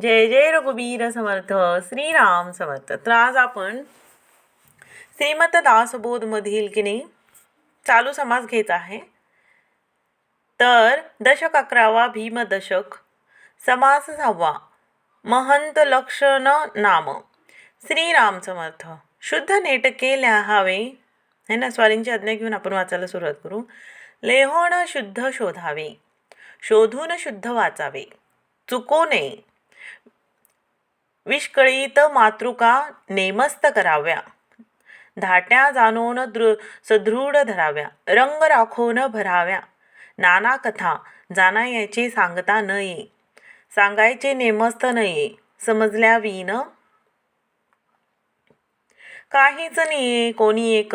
जय जय रघुबीर समर्थ श्रीराम समर्थ. तर आज आपण श्रीमत दासबोधमधील की नाही चालू समास घ्यायचा आहे. तर दशक अकरावा भीमदशक समास सहावा महंत लक्षण नाम. श्रीराम समर्थ. शुद्ध नेटके लिहावे है ना स्वारींची आज्ञा घेऊन आपण वाचायला सुरुवात करू. लेहोण शुद्ध शोधावे. शोधून शुद्ध वाचावे. चुको नये. विष्कळीत मातृका नेमस्त कराव्या. धाट्या जाणून दृ सदृढ धराव्या. रंग राखून भराव्या. नाना कथा जाणायची सांगता न ये सांगायचे नेमस्त न ये समजल्या विन काहीच निये कोणी एक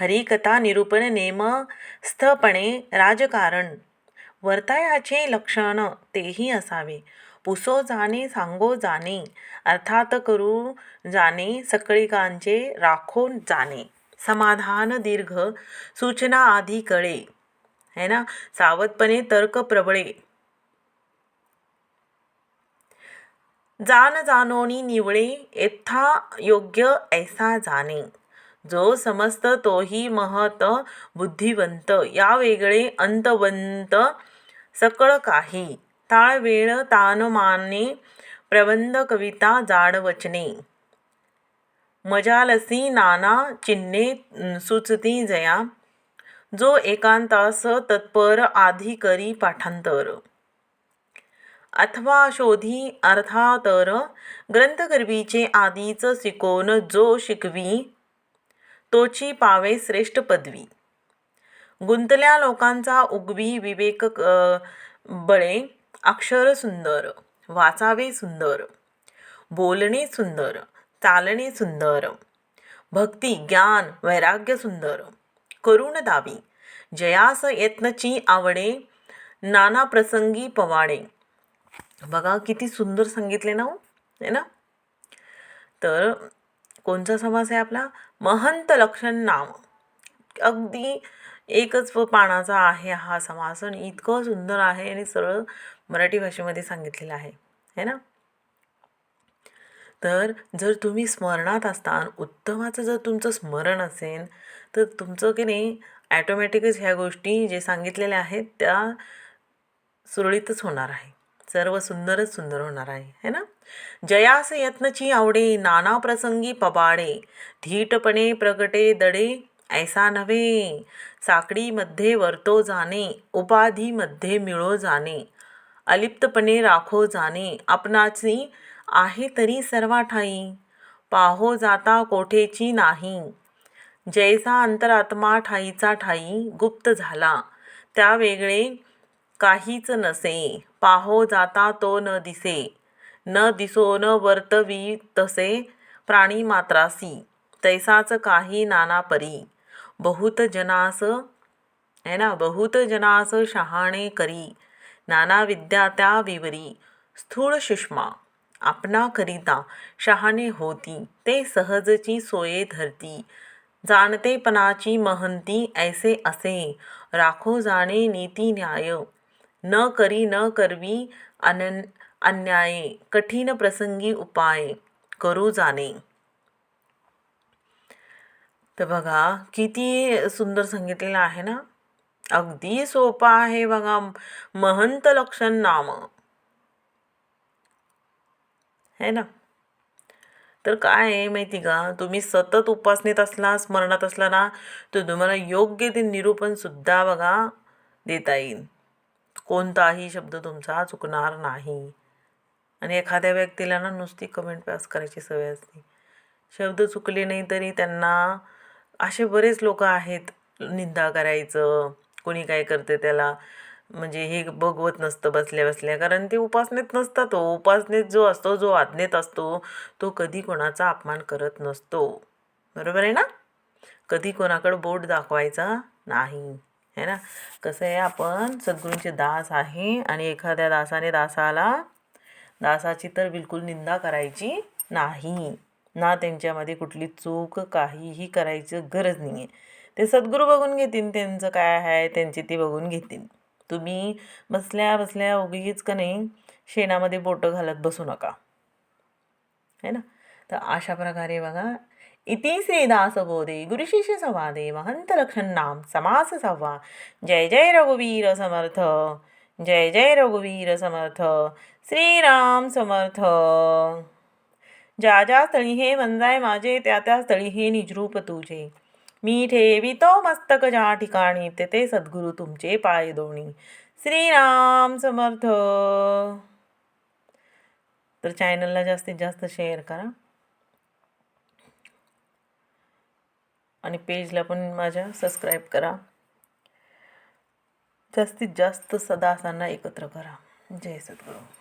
हरिकथा निरूपण नेमस्थपणे राजकारण. वर्तायाचे लक्षण तेही असावे. पुसो जाणे सांगो जाणे. अर्थात करू जाणे सकळीकांचे राखो जाणे. समाधान दीर्घ सूचना आधी कळे. है ना? सावधपणे तर्क प्रबळे. जान जानोनी निवळे यथा योग्य ऐसा जाणे. जो समस्त तोही महत बुद्धिवंत या वेगळे अंतवंत सकळ काही. ताळ वेळ तान माने प्रबंध कविता जाड वचने मजालसी नाना चिन्हे सुचती जया जो एकांतास तत्पर आधी करी पाठांतर अथवा शोधी अर्थातर ग्रंथगर्भीचे आधीच शिकोन जो शिकवी तोची पावे श्रेष्ठ पदवी गुंतल्या लोकांचा उगवी विवेक बळे अक्षर सुंदर वाचावे सुंदर बोलणे सुंदर चालणे सुंदर भक्ती ज्ञान वैराग्य सुंदर करुण दावी जयास यत्नची आवडे नाना प्रसंगी पवाडे. बघा किती सुंदर सांगितले ना हो है ना? तर कोणचा समास आहे आपला? महंत लक्षण नाम. अगदी एकच व पानाचा आहे हा समास आणि इतकं सुंदर आहे आणि सरळ मराठी भाषेमध्ये सांगितलेलं आहे है ना? तर जर तुम्ही स्मरणात असता उत्तमाचं जर तुमचं स्मरण असेल तर तुमचं की नाही ॲटोमॅटिकच ह्या गोष्टी जे सांगितलेल्या आहेत त्या सुरळीतच होणार आहे. सर्व सुंदरच सुंदर होणार आहे है ना? जयास यत्नची आवडे नाना प्रसंगी पबाडे धीटपणे प्रगटे दडे ऐसा नव्हे साकडीमध्ये वर्तो जाणे उपाधीमध्ये मिळो जाणे अलिप्तपणे राखो जाणे. आपणाची आहे तरी सर्वा ठाई पाहो जाता कोठेची नाही. जैसा अंतरात्मा ठाईचा ठाई गुप्त झाला. त्या वेगळे काहीच नसे. पाहो जाता तो न दिसे. न दिसो न वर्तवी तसे प्राणी मात्रासी. तैसाच काही नाना परी. बहुत जनास है ना? बहुत जनास शहाणे करी. नाना विद्या त्या विवरी स्थूळ सुषमा आपणा करिता शहाणे होती ते सहजची सोये धरती जाणतेपणाची महंती ऐसे असे राखो जाणे नीती न्याय न करी न करवी अन अन्याये कठीण प्रसंगी उपाय करू जाणे. तर बघा किती सुंदर सांगितलेलं आहे ना? अगदी सोपा आहे बघा. महंत लक्षण नाम. है ना? तर काय आहे माहिती का? तुम्ही सतत उपासनेत असला स्मरणात असला ना तर तुम्हाला योग्य ते निरूपणसुद्धा बघा देता येईल. कोणताही शब्द तुमचा चुकणार नाही. आणि एखाद्या व्यक्तीला ना नुसती कमेंट पास करायची सवय असते. शब्द चुकले नाही तरी त्यांना असे बरेच लोक आहेत. निंदा करायचं कोणी काय करते त्याला म्हणजे हे बघवत नसतं बसल्या बसल्या. कारण ते उपासनेत नसतात तो उपासनेत जो असतो जो आज्ञेत असतो तो कधी कोणाचा अपमान करत नसतो. बरोबर आहे ना? कधी कोणाकडं बोट दाखवायचा नाही. है ना? कसं आहे आपण सद्गुरूंचे दास आहे आणि एखाद्या दासाने दासाला दासाची तर बिलकुल निंदा करायची नाही. ना त्यांच्यामध्ये कुठली चूक काहीही करायची गरज नाही आहे ते सद्गुरू बघून घेतील त्यांचं काय आहे त्यांची ती बघून घेतील तुम्ही बसल्या बसल्या उगीच का नाही शेणामध्ये बोटं घालत बसू नका. है ना? तर अशा प्रकारे बघा इति श्रीदास बोधे गुरुशिष्य संवादे महंत लक्षण नाम समास संवा जय जय रघुवीर समर्थ जय जय रघुवीर समर्थ श्रीराम समर्थ. ज्या ज्या स्थळी हे वंजाय माझे त्या त्या स्थळी हे निजरूप तुझे. मी ठेवितो मस्तक ज्या ठिकाणी ते ते सद्गुरू तुमचे पाय दोणी. श्रीराम समर्थ. तर चॅनलला जास्तीत जास्त शेअर करा. आणि पेजला पण माझ्या सबस्क्राईब करा. जास्तीत जास्त सदासांना एकत्र करा. जय सद्गुरू.